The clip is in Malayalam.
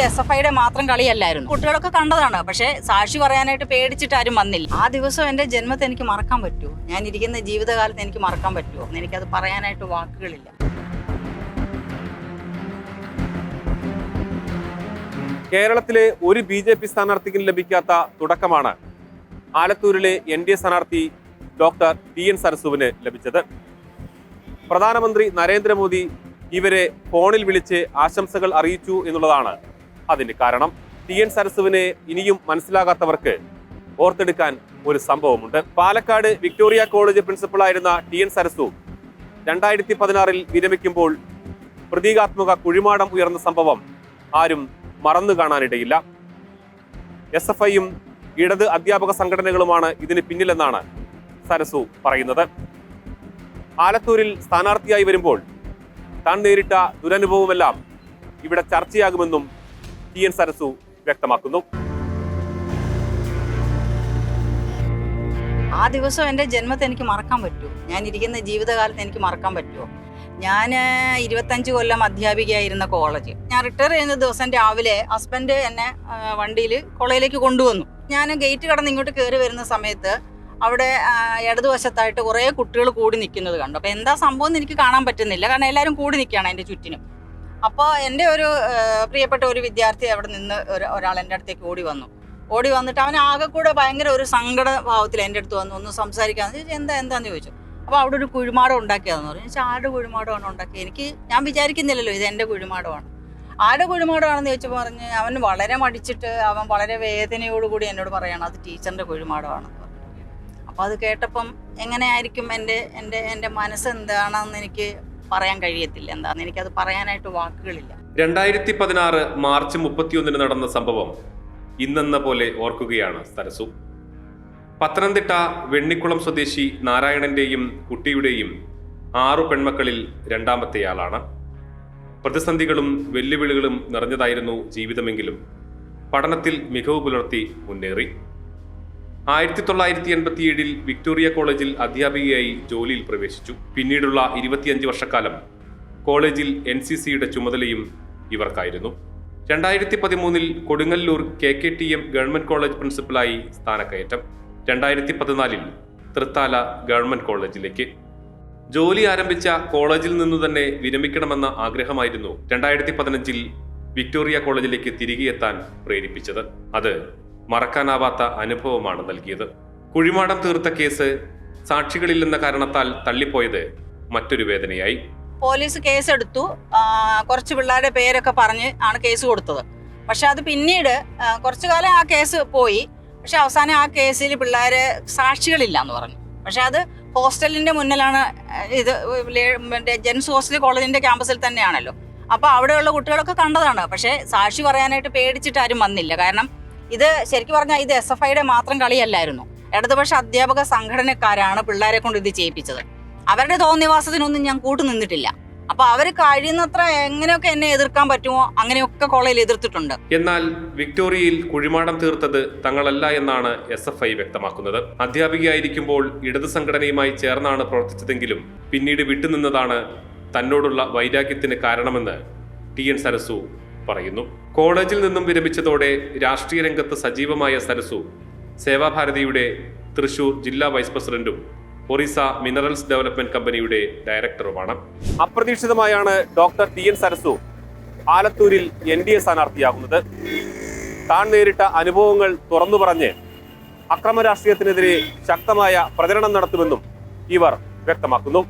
എസ് എഫ് ഐയുടെ മാത്രം കളിയല്ലായിരുന്നു. കുട്ടികളൊക്കെ കണ്ടതാണ്. പക്ഷെ സാക്ഷി പറയാനായിട്ട് പേടിച്ചിട്ട് ആരും വന്നില്ല. ആ ദിവസം എന്റെ ജന്മത്തെ എനിക്ക് മറക്കാൻ പറ്റുമോ? ഞാൻ ഇരിക്കുന്ന ജീവിതകാലത്ത് എനിക്ക് മറക്കാൻ പറ്റുമോ? എനിക്കത് പറയാനായിട്ട് വാക്കുകളില്ല. കേരളത്തിലെ ഒരു ബി ജെ പി സ്ഥാനാർത്ഥിക്കും ലഭിക്കാത്ത തുടക്കമാണ് ആലത്തൂരിലെ എൻ ഡി എ സ്ഥാനാർത്ഥി ഡോക്ടർ ടി എൻ സരസുവിന് ലഭിച്ചത്. പ്രധാനമന്ത്രി നരേന്ദ്രമോദി ഇവരെ ഫോണിൽ വിളിച്ച് ആശംസകൾ അറിയിച്ചു എന്നുള്ളതാണ് അതിന് കാരണം. ടി എൻ സരസുവിനെ ഇനിയും മനസ്സിലാകാത്തവർക്ക് ഓർത്തെടുക്കാൻ ഒരു സംഭവമുണ്ട്. പാലക്കാട് വിക്ടോറിയ കോളേജ് പ്രിൻസിപ്പളായിരുന്ന ടി എൻ സരസു രണ്ടായിരത്തി പതിനാറിൽ വിരമിക്കുമ്പോൾ പ്രതീകാത്മക കുഴിമാടം ഉയർന്ന സംഭവം ആരും മറന്നു കാണാനിടയില്ല. എസ് എഫ് ഐയും ഇടത് അധ്യാപക സംഘടനകളുമാണ് ഇതിന് പിന്നിലെന്നാണ് സരസു പറയുന്നത്. ആലത്തൂരിൽ സ്ഥാനാർത്ഥിയായി വരുമ്പോൾ താൻ നേരിട്ട ദുരനുഭവമെല്ലാം ഇവിടെ ചർച്ചയാകുമെന്നും ടി എൻ സരസു വ്യക്തമാക്കുന്നു. ആ ദിവസം എന്റെ ജന്മത്തെ എനിക്ക് മറക്കാൻ പറ്റുമോ? ഞാൻ ഇരിക്കുന്ന ജീവിതകാലത്ത് എനിക്ക് മറക്കാൻ പറ്റുമോ? ഞാൻ ഇരുപത്തഞ്ച് കൊല്ലം അധ്യാപികയായിരുന്ന കോളേജ്. ഞാൻ റിട്ടയർ ചെയ്യുന്ന ദിവസം രാവിലെ ഹസ്ബൻഡ് എന്നെ വണ്ടിയിൽ കോളേജിലേക്ക് കൊണ്ടുവന്നു. ഞാൻ ഗേറ്റ് കടന്ന് ഇങ്ങോട്ട് കയറി വരുന്ന സമയത്ത് അവിടെ ഇടതുവശത്തായിട്ട് കുറേ കുട്ടികൾ കൂടി നിൽക്കുന്നത് കണ്ടു. അപ്പോൾ എന്താ സംഭവം എന്ന് എനിക്ക് കാണാൻ പറ്റുന്നില്ല. കാരണം എല്ലാവരും കൂടി നിൽക്കുകയാണ് എന്റെ ചുറ്റിനും. അപ്പോൾ എന്റെ ഒരു പ്രിയപ്പെട്ട ഒരു വിദ്യാർത്ഥി അവിടെ നിന്ന് ഒരു ഒരാൾ എന്റെ അടുത്തേക്ക് ഓടി വന്നു. ഓടി വന്നിട്ട് അവൻ ആകെ കൂടെ ഭയങ്കര ഒരു സങ്കട ഭാവത്തിൽ എന്റെ അടുത്ത് വന്നു. ഒന്ന് സംസാരിക്കാൻ ചോദിച്ചു എന്താ എന്താന്ന് ചോദിച്ചു. അപ്പോൾ അവിടെ ഒരു കുഴിമാടം ഉണ്ടാക്കിയതെന്ന് പറഞ്ഞു. ചോദിച്ചാൽ ആരുടെ കുഴിമാടമാണ് ഉണ്ടാക്കിയത് എനിക്ക് ഞാൻ വിചാരിക്കുന്നില്ലല്ലോ ഇത് എന്റെ കുഴിമാടമാണ്. ആരുടെ കുഴിമാടമാണെന്ന് ചോദിച്ചപ്പോൾ പറഞ്ഞ് അവൻ വളരെ മടിച്ചിട്ട് അവൻ വളരെ വേദനയോടുകൂടി എന്നോട് പറയണം അത് ടീച്ചറിന്റെ കുഴിമാടമാണെന്ന് പറഞ്ഞു. അപ്പോൾ അത് കേട്ടപ്പം എങ്ങനെയായിരിക്കും എന്റെ എന്റെ എന്റെ മനസ്സ് എന്താണെന്ന് എനിക്ക് പറയാൻ കഴിയത്തില്ല. എന്താന്ന് എനിക്കത് പറയാനായിട്ട് വാക്കുകളില്ല. രണ്ടായിരത്തി പതിനാറ് മാർച്ച് മുപ്പത്തിയൊന്നിന് നടന്ന സംഭവം ഇന്നെന്ന പോലെ ഓർക്കുകയാണ് സരസു. പത്തനംതിട്ട വെണ്ണിക്കുളം സ്വദേശി നാരായണന്റെയും കുട്ടിയുടെയും ആറു പെൺമക്കളിൽ രണ്ടാമത്തെയാളാണ്. പ്രതിസന്ധികളും വെല്ലുവിളികളും നിറഞ്ഞതായിരുന്നു ജീവിതമെങ്കിലും. പഠനത്തിൽ മികവ് പുലർത്തി മുന്നേറി. ആയിരത്തി തൊള്ളായിരത്തി എൺപത്തിയേഴിൽ വിക്ടോറിയ കോളേജിൽ അധ്യാപികയായി ജോലിയിൽ പ്രവേശിച്ചു. പിന്നീടുള്ള ഇരുപത്തിയഞ്ച് വർഷക്കാലം കോളേജിൽ എൻ സി സിയുടെ ചുമതലയും ഇവർക്കായിരുന്നു. രണ്ടായിരത്തി പതിമൂന്നിൽ Kodungallur K K T M government college പ്രിൻസിപ്പലായി സ്ഥാനക്കയറ്റം. രണ്ടായിരത്തി പതിനാലിൽ തൃത്താല ഗവൺമെന്റ് കോളേജിലേക്ക്. ജോലി ആരംഭിച്ച കോളേജിൽ നിന്നു തന്നെ വിരമിക്കണമെന്ന ആഗ്രഹമായിരുന്നു രണ്ടായിരത്തി പതിനഞ്ചിൽ വിക്ടോറിയ കോളേജിലേക്ക് തിരികെ എത്താൻ പ്രേരിപ്പിച്ചത്. അത് മറക്കാനാവാത്ത അനുഭവമാണ് നൽകിയത്. കുഴിമാടം തീർത്ത കേസ് സാക്ഷികളില്ലെന്ന കാരണത്താൽ തള്ളിപ്പോയത് മറ്റൊരു വേദനയായി. പോലീസ് കേസെടുത്തു. കുറച്ച് പിള്ളേരുടെ പേരൊക്കെ പറഞ്ഞ് ആണ് കേസ് കൊടുത്തത്. പക്ഷെ അത് പിന്നീട് കുറച്ചു കാലം ആ കേസ് പോയി. പക്ഷെ അവസാനം ആ കേസിൽ പിള്ളേര് സാക്ഷികളില്ല എന്ന് പറഞ്ഞു. പക്ഷെ അത് ഹോസ്റ്റലിന്റെ മുന്നിലാണ് ഇത് ജെൻസ് ഹോസ്റ്റൽ കോളേജിന്റെ ക്യാമ്പസിൽ തന്നെയാണല്ലോ. അപ്പൊ അവിടെയുള്ള കുട്ടികളൊക്കെ കണ്ടതാണ്. പക്ഷെ സാക്ഷി പറയാനായിട്ട് പേടിച്ചിട്ട് ആരും വന്നില്ല. കാരണം ഇത് ശരിക്കും പറഞ്ഞാൽ ഇത് എസ് എഫ് ഐയുടെ മാത്രം കളിയല്ലായിരുന്നു. ഇടതുപക്ഷ അധ്യാപക സംഘടനക്കാരാണ് പിള്ളേരെ കൊണ്ട് ഇത് ചെയ്യിപ്പിച്ചത്. അവരുടെ തോന്നിവാസത്തിനൊന്നും ഞാൻ കൂട്ടു നിന്നിട്ടില്ല. അപ്പൊ അവർ കഴിയുന്നത്ര എങ്ങനെയൊക്കെ എന്നെ എതിർക്കാൻ പറ്റുമോ അങ്ങനെയൊക്കെ കോളേജിൽ എതിർത്തിട്ടുണ്ട്. എന്നാൽ വിക്ടോറിയയിൽ കുഴിമാടം തീർത്തത് തങ്ങളല്ല എന്നാണ് എസ് എഫ് ഐ വ്യക്തമാക്കുന്നത്. അധ്യാപികയായിരിക്കുമ്പോൾ ഇടത് സംഘടനയുമായി ചേർന്നാണ് പ്രവർത്തിച്ചതെങ്കിലും പിന്നീട് വിട്ടുനിന്നതാണ് തന്നോടുള്ള വൈരാഗ്യത്തിന് കാരണമെന്ന് ടി എൻ സരസു പറയുന്നു. കോളേജിൽ നിന്നും വിരമിച്ചതോടെ രാഷ്ട്രീയ രംഗത്ത് സജീവമായ സരസു സേവാഭാരതിയുടെ തൃശൂർ ജില്ലാ വൈസ് പ്രസിഡന്റും ഒറീസ മിനറൽസ് ഡെവലപ്മെന്റ് കമ്പനിയുടെ ഡയറക്ടറുമാണ്. അപ്രതീക്ഷിതമായാണ് ഡോക്ടർ ടി എൻ സരസു ആലത്തൂരിൽ എൻ ഡി എ സ്ഥാനാർത്ഥിയാകുന്നത്. താൻ നേരിട്ട അനുഭവങ്ങൾ തുറന്നു പറഞ്ഞ് അക്രമ രാഷ്ട്രീയത്തിനെതിരെ ശക്തമായ പ്രചരണം നടത്തുമെന്നും ഇവർ വ്യക്തമാക്കുന്നു.